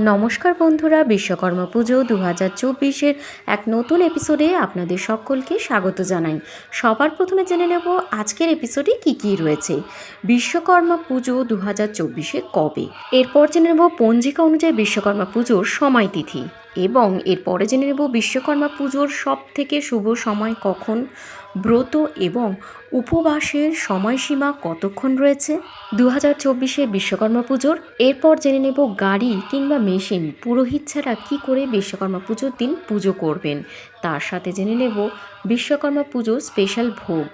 নমস্কার বন্ধুরা, বিশ্বকর্মা পুজো দু হাজার চব্বিশের এক নতুন এপিসোডে আপনাদের সকলকে স্বাগত জানাই। সবার প্রথমে জেনে নেব আজকের এপিসোডে কি কি রয়েছে। বিশ্বকর্মা পুজো দু হাজার চব্বিশে কবে? এরপর জেনে নেব পঞ্জিকা অনুযায়ী বিশ্বকর্মা পুজোর সময় তিথি এবং এরপরে জেনে নেব বিশ্বকর্মা পুজোর সব থেকে শুভ সময় কখন, ব্রত এবং উপবাসের সময়সীমা কতক্ষণ রয়েছে? দু হাজার চব্বিশে বিশ্বকর্মা পুজোর, এরপর জেনে নেব গাড়ি কিংবা মেশিন, পুরোহিত ছাড়া কী করে বিশ্বকর্মা পুজোর দিন পুজো করবেন? তার সাথে জেনে নেব বিশ্বকর্মা পুজো স্পেশাল ভোগ।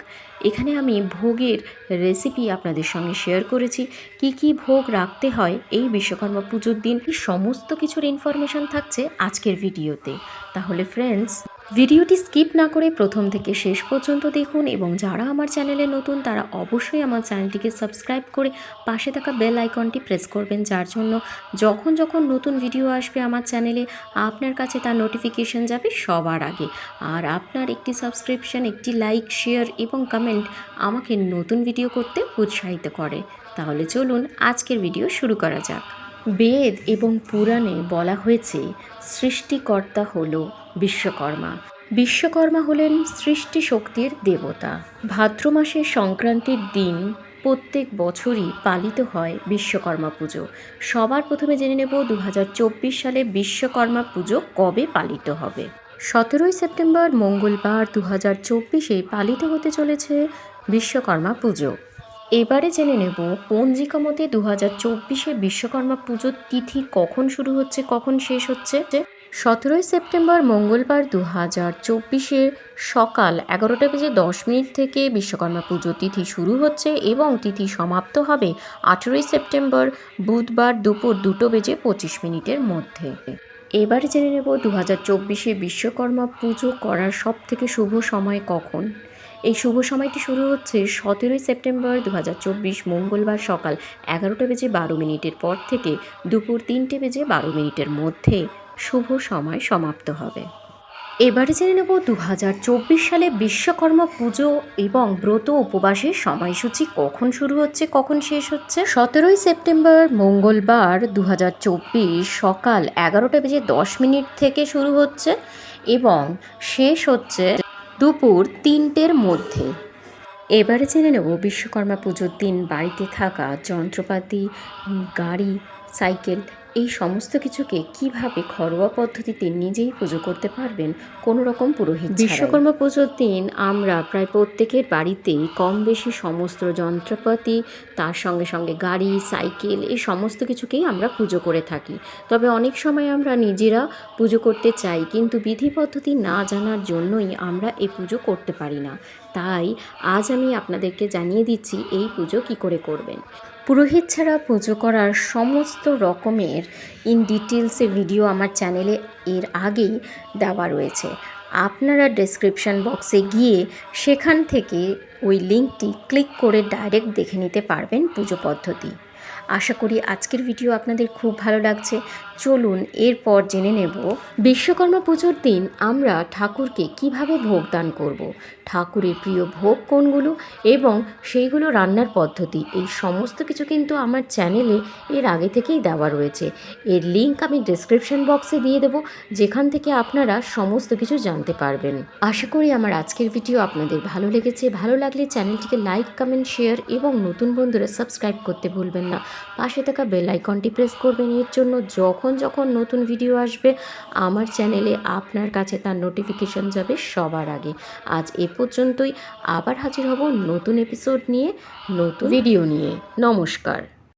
এখানে আমি ভোগের রেসিপি আপনাদের সঙ্গে শেয়ার করেছি। কি কি ভোগ রাখতে হয় এই বিশ্বকর্মা পুজোর দিন সমস্ত কিছুর ইনফরমেশান থাকছে আজকের ভিডিওতে তাহলে ফ্রেন্ডস ভিডিওটি স্কিপ না করে প্রথম থেকে শেষ পর্যন্ত দেখুন এবং যারা আমার চ্যানেলে নতুন, তারা অবশ্যই আমার চ্যানেলটিকে সাবস্ক্রাইব করে পাশে থাকা বেল আইকনটি প্রেস করবেন, যার জন্য যখন যখন নতুন ভিডিও আসবে আমার চ্যানেলে, আপনার কাছে তার নোটিফিকেশন যাবে সবার আগে। আর আপনার একটি সাবস্ক্রিপশন একটি লাইক শেয়ার এবং কমেন্ট আমাকে নতুন ভিডিও করতে উৎসাহিত করে। তাহলে চলুন আজকের ভিডিও শুরু করা যাক। বেদ এবং পুরাণে বলা হয়েছে, সৃষ্টিকর্তা হল বিশ্বকর্মা। বিশ্বকর্মা হলেন সৃষ্টি শক্তির দেবতা। ভাদ্র মাসের সংক্রান্তির দিন প্রত্যেক বছরই পালিত হয় বিশ্বকর্মা পুজো। সবার প্রথমে জেনে নেব দু হাজার চব্বিশ সালে বিশ্বকর্মা পুজো কবে পালিত হবে। সতেরোই সেপ্টেম্বর মঙ্গলবার দু হাজার চব্বিশে পালিত হতে চলেছে বিশ্বকর্মা পুজো। এবারে জেনে নেব পঞ্জিকা মতে দু হাজার চব্বিশে বিশ্বকর্মা পুজোর তিথি কখন শুরু হচ্ছে, কখন শেষ হচ্ছে? সতেরোই সেপ্টেম্বর মঙ্গলবার দু হাজার চব্বিশে সকাল এগারোটা বেজে দশ মিনিট থেকে বিশ্বকর্মা পুজো তিথি শুরু হচ্ছে এবং তিথি সমাপ্ত হবে আঠেরোই সেপ্টেম্বর বুধবার দুপুর দুটো বেজে পঁচিশ মিনিটের মধ্যে। এবারে জেনে নেব দু হাজার চব্বিশে বিশ্বকর্মা পুজো করার সব থেকে শুভ সময় কখন? এই শুভ সময়টি শুরু হচ্ছে সতেরোই সেপ্টেম্বর দু হাজার চব্বিশ মঙ্গলবার সকাল এগারোটা বেজে বারো মিনিটের পর থেকে দুপুর তিনটে বেজে বারো মিনিটের মধ্যে। শুভ সময় সমাপ্ত হবে। এবারে জেনে নেব দু হাজার চব্বিশ সালে বিশ্বকর্মা পুজো এবং ব্রত উপবাসের সময়সূচি কখন শুরু হচ্ছে, কখন শেষ হচ্ছে? সতেরোই সেপ্টেম্বর মঙ্গলবার দু হাজার চব্বিশ সকাল এগারোটা বেজে দশ মিনিট থেকে শুরু হচ্ছে এবং শেষ হচ্ছে দুপুর তিনটের মধ্যে। এবারে জেনে নেব বিশ্বকর্মা পুজোর দিন বাড়িতে থাকা যন্ত্রপাতি গাড়ি, সাইকেল এই সমস্ত কিছুকে কীভাবে ঘরোয়া পদ্ধতিতে নিজেই পুজো করতে পারবেন কোনো রকম পুরোহিত বিশ্বকর্মা পুজোর দিন আমরা প্রায় প্রত্যেকের বাড়িতেই কম বেশি সমস্ত যন্ত্রপাতি, তার সঙ্গে সঙ্গে গাড়ি, সাইকেল, এই সমস্ত কিছুকেই আমরা পুজো করে থাকি। তবে অনেক সময় আমরা নিজেরা পুজো করতে চাই, কিন্তু বিধি পদ্ধতি না জানার জন্যই আমরা এই পুজো করতে পারি না। তাই আজ আমি আপনাদেরকে জানিয়ে দিচ্ছি এই পুজো কি করে করবেন। পুরোহিত ছাড়া পুজো করার সমস্ত রকমের ইন ডিটেলসে ভিডিও আমার চ্যানেলে এর আগেই দেওয়া রয়েছে। আপনারা ডেসক্রিপশন বক্সে গিয়ে সেখান থেকে ওই লিঙ্কটি ক্লিক করে ডাইরেক্ট দেখে নিতে পারবেন পুজো পদ্ধতি। আশা করি আজকের ভিডিও আপনাদের খুব ভালো লাগছে। চলুন এরপর জেনে নেব, বিশ্বকর্মা পুজোর দিন আমরা ঠাকুরকে কীভাবে ভোগ দান করব। ঠাকুরের প্রিয় ভোগ কোনগুলো এবং সেইগুলো রান্নার পদ্ধতি? এই সমস্ত কিছু কিন্তু আমার চ্যানেলে এর আগে থেকেই দেওয়া রয়েছে। এর লিঙ্ক আমি ডেসক্রিপশন বক্সে দিয়ে দেবো, যেখান থেকে আপনারা সমস্ত কিছু জানতে পারবেন। আশা করি আমার আজকের ভিডিও আপনাদের ভালো লেগেছে। ভালো লাগলে চ্যানেলটিকে লাইক কমেন্ট শেয়ার এবং নতুন বন্ধুরা সাবস্ক্রাইব করতে ভুলবেন না। পাশে থাকা বেল আইকনটি প্রেস করবেন। এর জন্য যখন যখন নতুন ভিডিও আসবে, আমার চ্যানেলে আপনার কাছে তার নোটিফিকেশন যাবে সবার আগে। আজ এ পর্যন্তই। আবার হাজির হব নতুন এপিসোড নিয়ে, নতুন ভিডিও নিয়ে। নমস্কার।